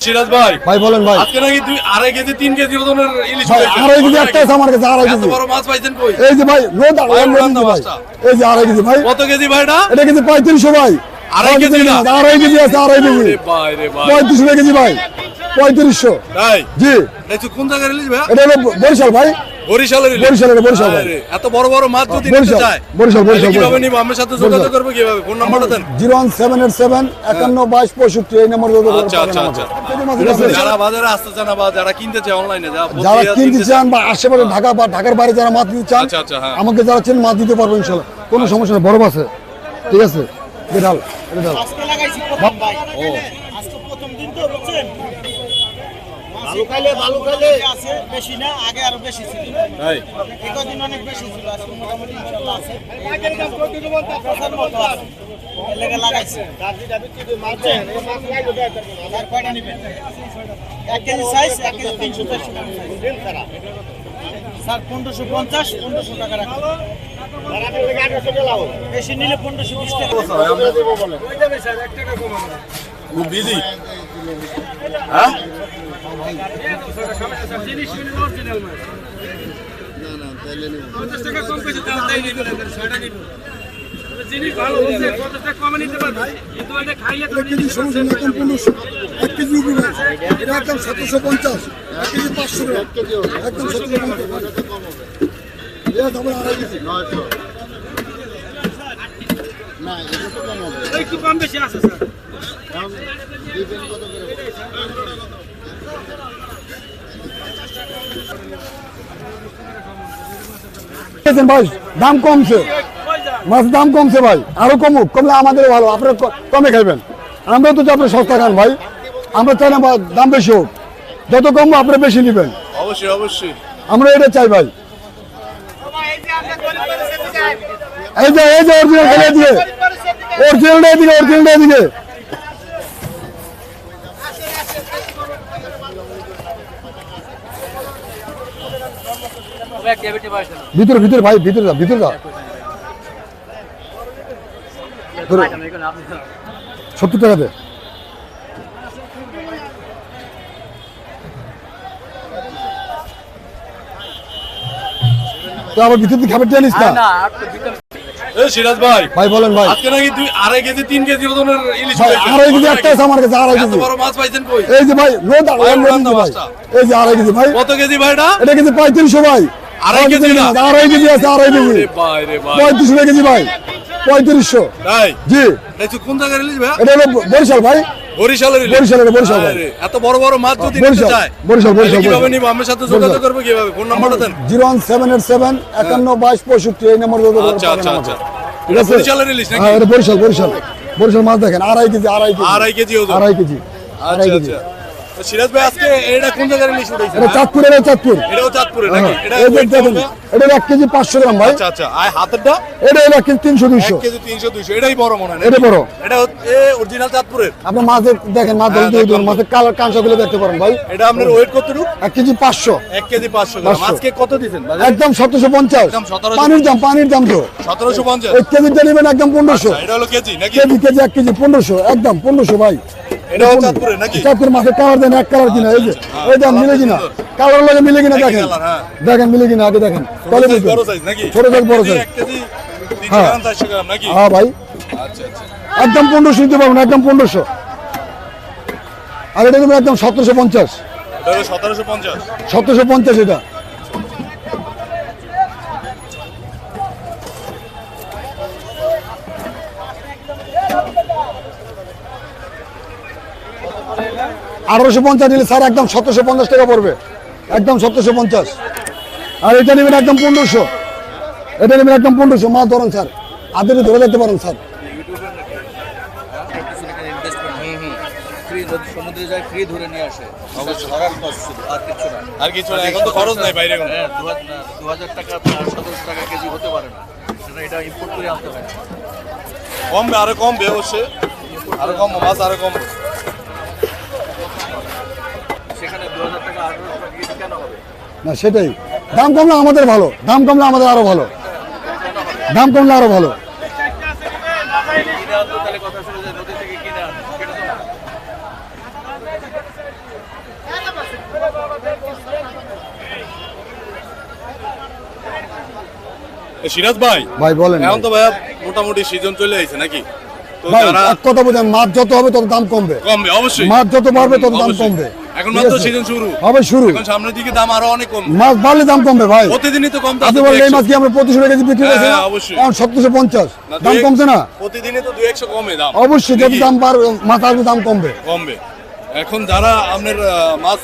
সিরাজ ভাই। ভাই বলেন ভাই। আজকে নাকি দুই আড়াই কেজি তিন কেজি ওজনের ইলিশ ভাই হয়েছে। আড়াই কেজি একটা আছে আমার কাছে আড়াই কেজি। বড় মাছ পাইছেন কই? এই যে ভাই রোদ ভাই, আড়াই না ভাই। এই যে আড়াই কেজি ভাই। কত কেজি ভাই এটা? এটা কিন্তু পঁয়ত্রিশশো ভাই। আড়াই কেজি না? আড়াই কেজি আছে আড়াই কেজি। ভাই রে ভাই। পঁয়ত্রিশশো কেজি ভাই। পঁয়ত্রিশশো। তাই জি। কোন জায়গার ইলিশ ভাই এটা হলো বরিশাল ভাই। বরিশালের বরিশালের, বরিশাল। এত বড় বড় মাছ যদি নিতে চায় বরিশাল, বরিশাল, কীভাবে নিব? আমার সাথে যোগাযোগ করবে কীভাবে? ফোন নাম্বারটা দেন। Zero one seven eight seven একান্ন বাইশ পঁয়ষট্টি এই নম্বর আচ্ছা আচ্ছা আচ্ছা। যারা বাজারে আসতে চান বা যারা কিনতে চায় অনলাইনে যারা যারা কিনতে কিনতে চান বা আশেপাশে ঢাকা বা ঢাকার বাইরে যারা মাছ দিতে চান আচ্ছা, আচ্ছা, হ্যাঁ। আমাকে যারা চেন মাছ দিতে পারব ইনশাল্লাহ। কোনো সমস্যা নেই বরফ আছে। ঠিক আছে? এটা ঢাল এটা ঢাল আজকে লাগাইছি প্রথম ভাই আজকে প্রথম দিন তো বুঝছেন ভালো খাইলে আছে বেশি না আগে আরও বেশি ছিল। তাই? এই কদিন অনেক বেশি ছিল আজকে মোটামুটি ইনশাআল্লাহ আছে। কথার মতো আছে লেগে লাগাইছি? আর কয়টা নিবেন? এক কেজি সাইজ এক কেজি তিনশো চারশো size। স্যার পনেরোশো পঞ্চাশ পনেরোশো টাকা রাখুন। বেশি নিলে পনেরোশো বিশ টাকা। বিজি হ্যাঁ? এক কেজি উপরে এটা একদম সতেরোশো পঞ্চাশ এক কেজি পাঁচশো একদম সতেরোশো পঞ্চাশ আড়াই কেজি একটু কম বেশি আছে স্যার। ভাই দাম কমছে। মাছ দাম কমছে ভাই আরও কমুক কমলে আমাদের ভালো আপনারা কমে খাইবেন। আমরা তো আপনার সস্তা খান ভাই আমরা চাই না দাম বেশি হোক। যত কমবো আপনারা বেশি নেবেন। অবশ্যই অবশ্যই। আমরা এটা চাই ভাই। এই যে এই যে অরিজিনাল খেলে দিয়ে। অরিজিনালটা এদিকে অরিজিনালটা এদিকে ভিতরে ভিতরে ভাই ভিতরে যা ভিতরে যা ধরো। সত্তর টাকা দে। তো আবার ভিতর দিয়ে খাবার না? সিরাজ ভাই ভাই বলেন ভাই। আজকে নাকি দুই আড়াই কেজি তিন কেজি ওজনের ইলিশ ভাই আড়াই কেজি একটা আছে আমার কাছে আড়াই কেজি। বড় মাছ পাইছেন কই? এই যে ভাই রোদ ভাই, আড়াই কেজি ভাই। এই যে আড়াই কেজি ভাই। কত কেজি ভাই এটা? এটা কিন্তু পঁয়ত্রিশশো ভাই। আড়াই কেজি না? আড়াই কেজি আছে আড়াই কেজি। রে ভাই রে ভাই। পঁয়ত্রিশশো কেজি ভাই পঁয়ত্রিশশো। তাই? জি। কোন জায়গার ইলিশ ভাই এটা হলো বরিশাল ভাই। বরিশালের বরিশালের, বরিশাল এত বড় বড় মাছ যদি নিতে চায় বরিশাল, বরিশাল, কীভাবে নিব? আমার সাথে যোগাযোগ। করবে কীভাবে? ফোন নাম্বারটা দেন। এই নম্বর আচ্ছা আচ্ছা আচ্ছা। বরিশালের নাকি? হ্যাঁ এটা বরিশাল বরিশাল। বরিশাল মাছ দেখেন আড়াই কেজি আড়াই কেজি। আড়াই কেজি। আড়াই কেজি আচ্ছা আচ্ছা। সিরাজ ভাই আজকে এটা কোন জায়গার ইলিশ উঠাইছে এটা চাঁদপুর এটা চাঁদপুর। এটাও চাঁদপুরে নাকি? হ্যাঁ, এটা দেখেন এটা এক কেজি পাঁচশো গ্রাম ভাই। আচ্ছা আচ্ছা। আর হাতেরটা? এটা কেজি তিনশো এক দুইশো কেজি তিনশো দুইশো। এটাই বড় মনে হয় এটা বড়। এটা হচ্ছে অরিজিনাল চাঁদপুরের। আপনি মাছের দেখেন মাছ হ্যাঁ, ধরতে দেখলাম। মাছের কালার কাঁচাগুলো দেখতে পারেন ভাই। এটা আপনার ওয়েট কতটুকু? এক কেজি পাঁচশো। এক কেজি পাঁচশো গ্রাম। আজকে কত একদম সতেরোশো পঞ্চাশ। একদম 1750 পানির দাম পানির দাম তো। সতেরোশো পঞ্চাশ। এই কেজিটা নেবেন একদম পনেরোশো। এটা হলো কেজি নাকি? কেজি কেজি এক কেজি পনেরোশো। একদম পনেরোশো ভাই। এটাও চাঁদপুরে নাকি? চাঁদপুর মাছের কালার দেন এক কালার কিনা এই যে এই দাম মিলে কিনা। কালার লাগে মিলে কিনা দেখেন। হ্যাঁ। দেখেন মিলে কিনা আগে দেখেন। তাহলে ছোট বড় সাইজ নাকি? ছোট সাইজ বড় সাইজ এক কেজি তিনশো হ্যাঁ। হ্যাঁ ভাই। আচ্ছা আচ্ছা। একদম পনেরোশো দিতে পারবেন একদম পনেরোশো। আর এটা একদম সতেরোশো পঞ্চাশ। সতেরোশো পঞ্চাশ। সতেরোশো পঞ্চাশ এটা। আঠারোশো পঞ্চাশ নিলে স্যার একদম সতেরোশো পঞ্চাশ টাকা পড়বে। একদম সতেরোশো পঞ্চাশ। আর এটা নেবেন একদম পনেরোশো। এটা নেবেন একদম পনেরোশো। মাছ ধরেন স্যার। আদের ধরে যেতে পারেন স্যার। ফ্রি সমুদ্রে যায় ফ্রি ধরে নিয়ে আসে ধরার খরচ শুধু আর কিছু না আর কিছু না এখন তো খরচ নাই বাইরে হ্যাঁ দু হাজার টাকা সতেরোশো টাকা কেজি হতে পারে না। সেটা এটা ইম্পোর্ট করে আনতে হয় কমবে আরও কমবে অবশ্যই। আরও কম মাছ আরও কম না সেটাই। দাম কমলে আমাদের ভালো দাম কমলে আমাদের আরও ভালো। দাম কমলে আরও ভালো। সিরাজ ভাই। ভাই বলেন এখন তো ভাইয়া মোটামুটি সিজন চলে আইছে নাকি? কথা বলেন মাছ যত হবে তত দাম কমবে। কমবে অবশ্যই। মাছ যত বাড়বে তত দাম কমবে। এখন মাত্র সিজন শুরু। হবে শুরু। এখন সামনের দিকে দাম আরও অনেক কম মাছ বাড়লে দাম কমবে ভাই। প্রতিদিনই তো কমতে আপনি বলেন এই মাছ কি আমরা পঁচিশশো টাকা কেজি বিক্রি করছি না? হ্যাঁ, অবশ্যই। এখন সতেরোশো পঞ্চাশ। দাম কমছে না? প্রতিদিনই তো দুই একশো কমে দাম। অবশ্যই যদি দাম বাড়বে মাছ আসবে দাম কমবে। কমবে। এখন যারা আপনার মাছ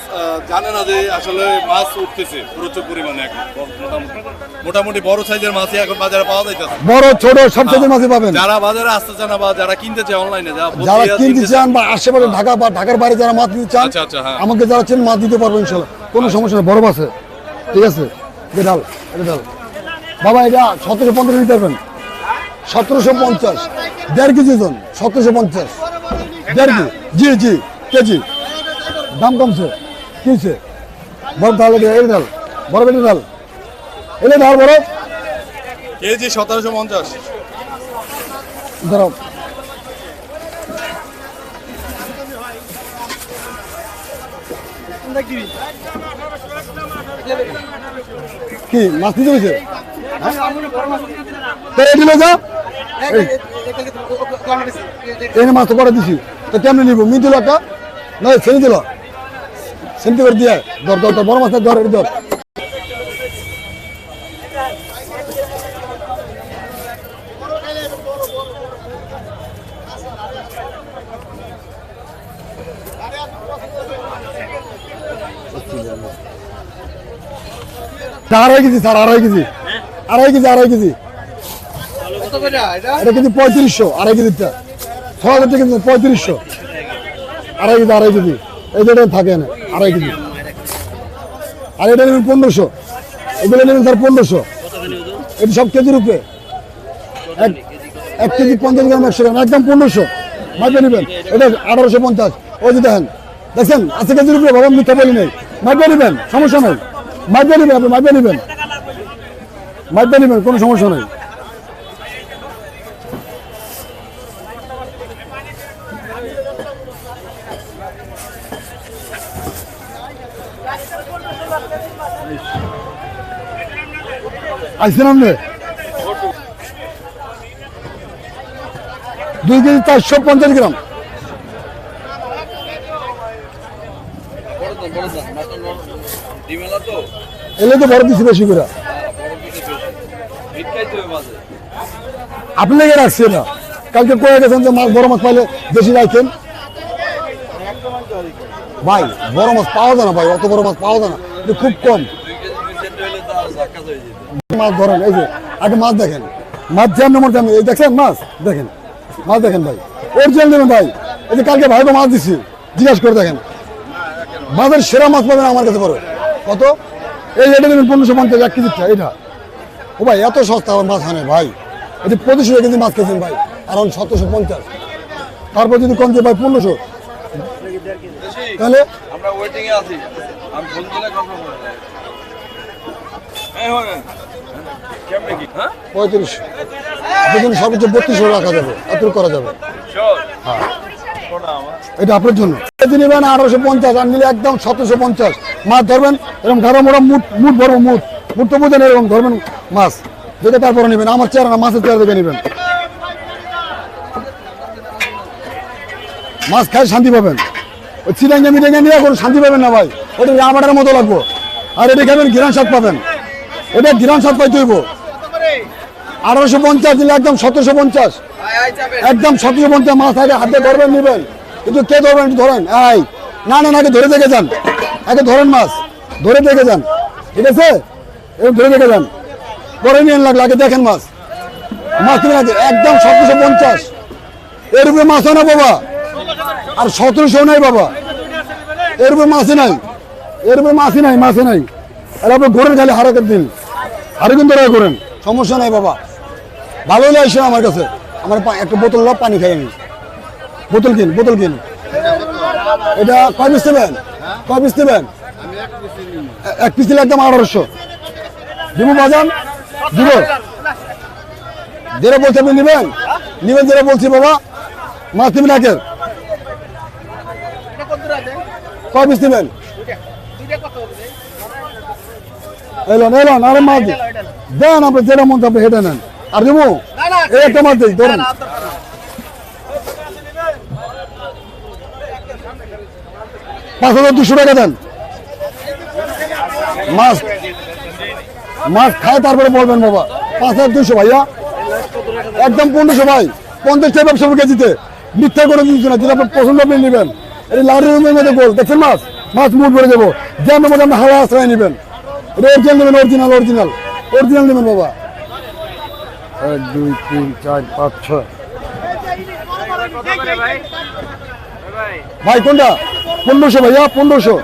জানে না যে আসলে মাছ উঠতেছে প্রচুর পরিমাণে এখন। মোটামুটি মোটামুটি বড় সাইজের মাছই এখন বাজারে পাওয়া যাইতেছে। বড় ছোট সব সাইজের মাছই পাবেন। যারা বাজারে আসতে চান না বা যারা কিনতে চায় অনলাইনে যারা কিনতে চান বা আশেপাশে ঢাকা বা ঢাকার বাইরে যারা মাছ নিতে চান আচ্ছা, আচ্ছা, হ্যাঁ। আমাকে যারা চেন মাছ দিতে পারব ইনশাল্লাহ। কোনো সমস্যা নেই বড় আছে। ঠিক আছে? এটা ডাল এটা ডাল। বাবা এটা সতেরোশো পঞ্চাশ নিতে পারবেন সতেরোশো পঞ্চাশ। দেড় কেজি ওজন সতেরোশো পঞ্চাশ। দেড় কেজি। জি জি। কেজি। দাম কমছে। কিনছে। বড় ডাল এটা এই ডাল। বড় বেটি ডাল। এটা ডাল বড়। কেজি সতেরোশো পঞ্চাশ। ধরো। কি মাছ নিতে হয়েছে? এনে মাছ তো করে দিছি। তো কেমনে নিব? মিদিল একটা না ছেড়ে দিল। সেমতি করে দিয়ে ধর ধর ধর বড় মাছ ধর এটা ধর আড়াই কেজি স্যার আড়াই কেজি। আড়াই কেজি আড়াই কেজি। এটা? কিন্তু পঁয়ত্রিশশো আড়াই কেজিটা ছ হাজার টাকা পঁয়ত্রিশশো। আড়াই কেজি আড়াই কেজি। এই যেটা থাকে না আড়াই কেজি। আর এটা নেবেন পনেরোশো। এগুলো নেবেন স্যার পনেরোশো। এটা সব কেজির উপরে এক এক কেজি পঞ্চাশ গ্রাম, একশো গ্রাম, একদম পনেরোশো। মাইপে নেবেন। এটা আঠারোশো পঞ্চাশ। ওই যে দেখেন, দেখছেন? আশি কেজির উপরে বাবা, মিথ্যা বলি নেই। মাইপে নেবেন, সমস্যা নেই। মাইপে নেবেন, আপনি মাইপে নেবেন। মাইপে নেবেন, কোনো সমস্যা নেই। আসছেন আপনি দুই কেজি চারশো পঞ্চাশ গ্রাম। এলে তো বড় দিচ্ছি বেশি করে। আপনি লেগে রাখছি না। কালকে কয়ে গেছেন যে মাছ, বড় মাছ পাইলে বেশি রাখেন ভাই, বড় মাছ পাওয়া যায় না ভাই, অত বড় মাছ পাওয়া যায় না। খুব কম। হলে হয়ে মাছ ধরেন, এই যে, আগে মাছ দেখেন। মাছ যেমন নম্বর তেমন, এই দেখছেন মাছ? দেখেন মাছ দেখেন ভাই। অরিজিনাল দেবেন ভাই। এই যে কালকে ভাইকে মাছ দিচ্ছি জিজ্ঞাসা করে দেখেন। মাছের সেরা মাছ পাবেন আমার কাছে পড়ে কত? এই এটা দেবেন পনেরোশো পঞ্চাশ, এক কেজিটা এটা। ও ভাই, এত সস্তা আমার মাছ আনে ভাই। এটা পঁচিশশো কেজি মাছ খেয়েছেন ভাই আর সতেরোশো পঞ্চাশ। তারপর যদি কম দিয়ে ভাই পনেরোশো। তাহলে? আমরা ওয়েটিং এ আছি। আমি ফোন দিলে হয় হ্যাঁ? পঁয়ত্রিশশো দেখুন সর্বোচ্চ বত্রিশশো রাখা যাবে এত করা যাবে। আমার। এটা আপনার জন্য। যদি নেবেন আঠারোশো পঞ্চাশ আর নিলে একদম সতেরোশো পঞ্চাশ। মাছ ধরবেন এরকম ঘাড়া মোড়া মুট মুট ভরবো মুট। মুট তো বুঝেন এরকম ধরবেন মাছ। দেখে তারপরে নেবেন আমার চেয়ার না মাছের চেয়ার দেখে নেবেন। মাছ খায় শান্তি পাবেন। ওই চিরাঙ্গা মিটাঙ্গা নিয়ে কোনো শান্তি পাবেন না ভাই। ওটা রামাটার মতো লাগবো। আর এটা খাবেন ঘিরান স্বাদ পাবেন। এটা ঘিরান স্বাদ পাইতে হইব আঠারোশো পঞ্চাশ দিলে একদম সতেরোশো পঞ্চাশ। একদম সতেরো পঞ্চাশ মাছ আগে হাতে ধরবেন নেবেন। কিন্তু কে ধরবেন ধরেন। এই, না না আগে ধরে দেখে যান। আগে ধরেন মাছ। ধরে দেখে যান। ঠিক আছে? এরকম ধরে দেখে যান। পরে নিয়ে লাগল আগে দেখেন মাছ। মাছ কিনে আগে একদম সতেরোশো পঞ্চাশ। এর উপরে মাছও না বাবা। আর সতেরোশো নাই বাবা। এর উপরে মাছই নাই। এর উপরে মাছই নাই মাছই নাই। আর আপনি ঘোরেন খালি হারাকের দিন। হারিকুন ধরে করেন সমস্যা নাই বাবা। ভালো হলে আসেন আমার কাছে। আমার একটা বোতল লাভ পানি খাই আমি। বোতল কিন বোতল কিন। এটা কয় পিস নেবেন? কয় পিস নেবেন? এক পিস দিলে একদম আঠারোশো। দিব বাজান? দিব। যেটা বলছি আপনি নেবেন? নেবেন যেটা বলছি বাবা। মাছ নেবেন একের। কয় পিস নেবেন? এলন এলন, আরে মাছ দিন আপনি যেটা মন আপনি হেঁটে নেন। আর দেবো? এই একটা মাছ ধরুন। পাঁচ হাজার দুশো টাকা দেন। মাছ মাছ খায় তারপরে বলবেন বাবা। পাঁচ হাজার দুশো ভাইয়া। একদম পনেরোশো ভাই। পঞ্চাশ টাকা ব্যবসা কেজিতে। মিথ্যা করে দিচ্ছি না, যেটা আপনার পছন্দ আপনি নেবেন। এই লাড়ি রুমের মধ্যে গোল, দেখছেন মাছ? মাছ মুট ভরে দেবো জ্যামের মধ্যে আপনি হাওয়া আশ্রয় নেবেন। এটা অরিজিনাল নেবেন অরিজিনাল অরিজিনাল অরিজিনাল নেবেন বাবা। এক দুই তিন চার পাঁচ ছয়। ভাই কোনটা? পনেরোশো ভাইয়া পনেরোশো।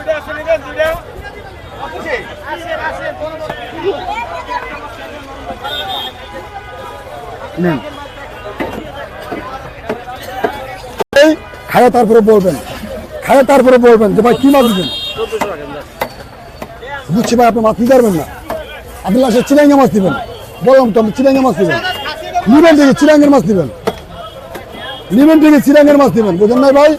খায়া তারপরে বলবেন। খায়া তারপরে বলবেন যে ভাই কি মাছ দিবেন? বুঝছি ভাই, আপনি মাছ নিতে পারবেন না। আপনি লাস্টে চিরাঙ্গা মাছ দিবেন। বললাম তো আপনি চিরাঙ্গা মাছ দিবেন। নিবেন থেকে চিরাঙ্গের মাছ দিবেন। নিবেন থেকে চিরাঙ্গের মাছ দিবেন। বুঝেন নাই ভাই?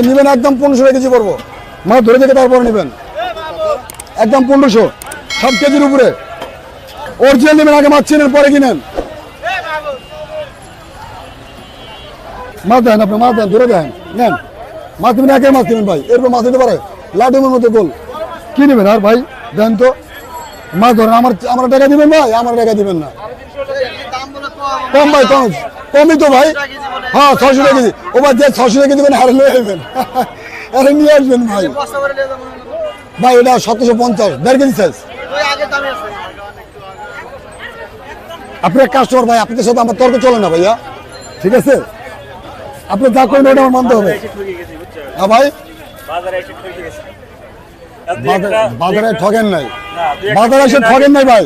ভাই, নেবেন একদম পনেরোশো কেজি পড়ব মাছ ধরে থেকে তারপর নেবেন। একদম পনেরোশো, সব কেজির উপরে। অরিজিনাল নেবেন, আগে মাছ চেনেন পরে কিনেন। মাছ দেন আপনি মাছ দেন, ধরে দেন, নেন। মাছ দেবেন একে মাছ দেবেন ভাই, এরপর মাছ দিতে পারে। লাডুমের মধ্যে গোল। কি নেবেন আর ভাই? দেন তো। মাছ ধরেন, আমার আমার টাকা দিবেন ভাই, আমার টাকা দিবেন না। কম ভাই, কম। কমই তো ভাই। হ্যাঁ ছশো টাকা কেজি। ও ভাই, যে ছশো টাকা দিবেন হারে নিয়ে আসবেন। আরে নিয়ে আসবেন ভাই। ভাই, এটা সতেরোশো পঞ্চাশ, দেড় কেজি সাইজ এক কাস্টমার ভাই, আপনাদের সাথে আমার তর্ক চলে না ভাইয়া। ঠিক আছে? আপনি যা করেন, ওটা আমার মানতে হবে। হ্যাঁ ভাই। বাজারে ঠকেন নাই। বাজারে এসে ঠকেন নাই ভাই।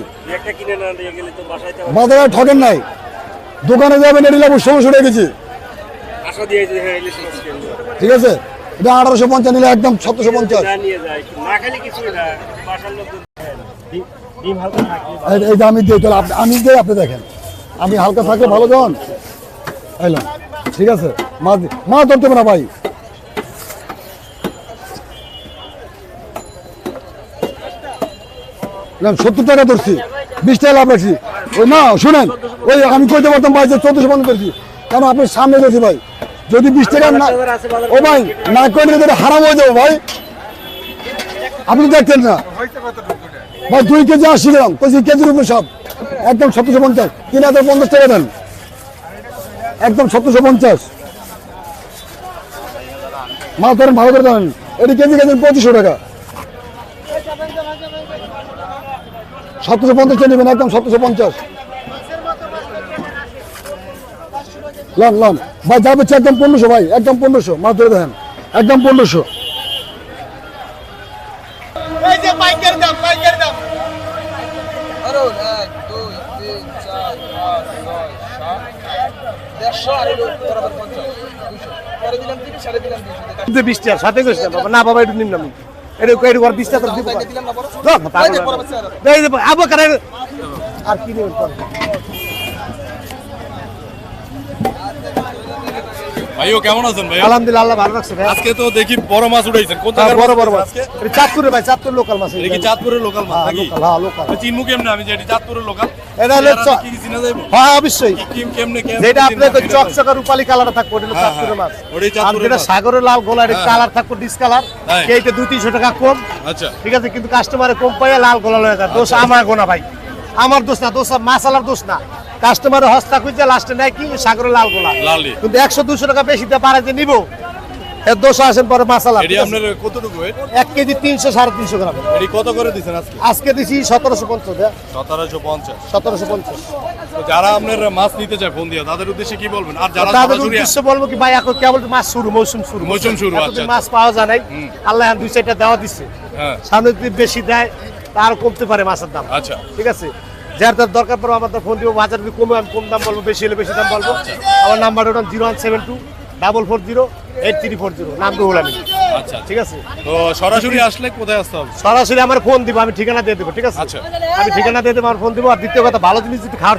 বাজারে ঠকেন নাই। দোকানে যাবেন, এটি লাগবে ষোলোশো টাকা ঠিক আছে? এটা আঠারোশো পঞ্চাশ নিলে একদম সতেরোশো পঞ্চাশ। না নিয়ে যায় না খালি কিছুই না বাসার লোক ডিম ডিম হালকা থাকে। এই- যে আমি দিই তাহলে আপনি- আমি দিই আপনি দেখেন। আমি হালকা থাকলে ভালো জন। এলাম ঠিক আছে? মাছ মাছ ধরতে না ভাই। সত্তর টাকা ধরছি। বিশ টাকা লাভ রাখছি। ওই না শুনেন ওই আমি কইতে পারতাম ভাই যে চোদ্দশো পঞ্চাশ ধরছি। কারণ আপনি সামনে ধরছি ভাই। যদি বিশ টাকা না ও ভাই, না করে নিলে হারাম হয়ে যাব ভাই। আপনি দেখছেন না? ভাই, দুই কেজি আশি গ্রাম পঁচিশ কেজির উপরে সব। একদম সতেরোশো পঞ্চাশ। তিন হাজার পঞ্চাশ টাকা দেন। একদম সতেরোশো পঞ্চাশ। মাছ ধরেন ভালো করে ধরেন এটি কেজি কেজি পঁচিশশো টাকা। সতেরোশো পঞ্চাশ নেবেন, একদম সতেরোশো পঞ্চাশ। লন লন। ভাই যা হচ্ছে একদম পনেরোশো ভাই একদম পনেরোশো। মাছ ধরে দেখেন একদম পনেরোশো। ছয় আর সাড়ে দিলাম দুশো বিশ টাকা সাথে গেছে বাবা না বাবা একটু নিন না এটা এটা আর বিশ টাকা দিব দিলাম না বড় আবো কারে আর কি নেবেন পরে? ভাইও কেমন আছেন ভাই আলহামদুলিল্লাহ আল্লাহ ভালো রাখছে ভাই। আজকে তো দেখি বড় মাছ উঠাইছেন। কোন হ্যাঁ, জায়গার বড় বড় মাছ। এটা চাঁদপুরে ভাই চাঁদপুর লোকাল মাছ এটা কি চাঁদপুরের লোকাল মাছ হ্যাঁ নাকি? হ্যাঁ লোকাল চিনমু কেমনে? আমি যে এটি চাঁদপুরের লোকাল এটা হলো কি কি চিনা হ্যাঁ অবশ্যই। কি কেমনে কেমনে যেটা এটা- চকচকা রূপালী কালার থাকবে ওটা হলো হ্যাঁ, চাঁদপুরের মাছ। হ্যাঁ। ওটাই চাঁদপুরের মাছ। সাগরের লাল গোলা এটা হ্যাঁ, কালার থাকবে ডিসকালার? এইটা দুই তিনশো টাকা কম। আচ্ছা। ঠিক আছে কিন্তু কাস্টমারে কম পাইয়া লাল গোলা লয়ে যায়। দোষ আমার গোনা ভাই। আমার দোষ না দোষ মাসালার দোষ না। কাস্টমারের হস্তা খুঁজছে লাস্টে নেয় কি? সাগরের লাল গোলা। কিন্তু একশো দুশো টাকা বেশি দিয়ে পারে যে নিব এর দোষ আসেন পরে মাসালা। কতটুকু? এক কেজি তিনশো সাড়ে তিনশো গ্রাম। কত করে দিচ্ছেন আজকে? আজকে দিছি সতেরোশো পঞ্চাশ সতেরোশো পঞ্চাশ। সতেরোশো পঞ্চাশ। যারা আপনার মাছ নিতে চায় ফোন দিয়ে তাদের উদ্দেশ্যে কি বলবেন? আর যারা তাদের উদ্দেশ্য বলব কি ভাই এখন কেবল মাছ শুরু মৌসুম শুরু। মৌসুম শুরু, আচ্ছা, মাছ পাওয়া যায় নাই। আল্লাহ দুই চারটা দেওয়া দিচ্ছে হ্যাঁ। সামনে যদি বেশি দেয় তার কমতে পারে মাছের দাম। আচ্ছা। ঠিক আছে? যার তার দরকার পড়ে আমাদের ফোন দিব বাজার যদি কমে আমি কম দাম বলব বেশি হলে বেশি দাম বলব। আমার নাম্বার ওটা zero one seven two double four zero eight three four zero নাম রুহুল আমি। আচ্ছা ঠিক আছে? তো সরাসরি আসলে কোথায় আসতে হবে? সরাসরি আমার ফোন দিব আমি ঠিকানা দিয়ে দেবো ঠিক আছে? আচ্ছা। আমি ঠিকানা দিয়ে দেবো আমার ফোন দিব আর দ্বিতীয় কথা ভালো জিনিস যদি খাওয়ার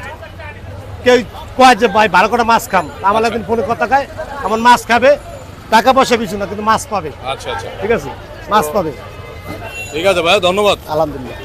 কেউ কয় যে ভাই ভালো করে মাছ খাম। আমার একদিন ফোনে কথা খায় আমার মাছ খাবে টাকা পয়সা কিছু না কিন্তু মাছ পাবে। আচ্ছা আচ্ছা। ঠিক আছে? মাছ পাবে। ঠিক আছে ভাই ধন্যবাদ। আলহামদুলিল্লাহ।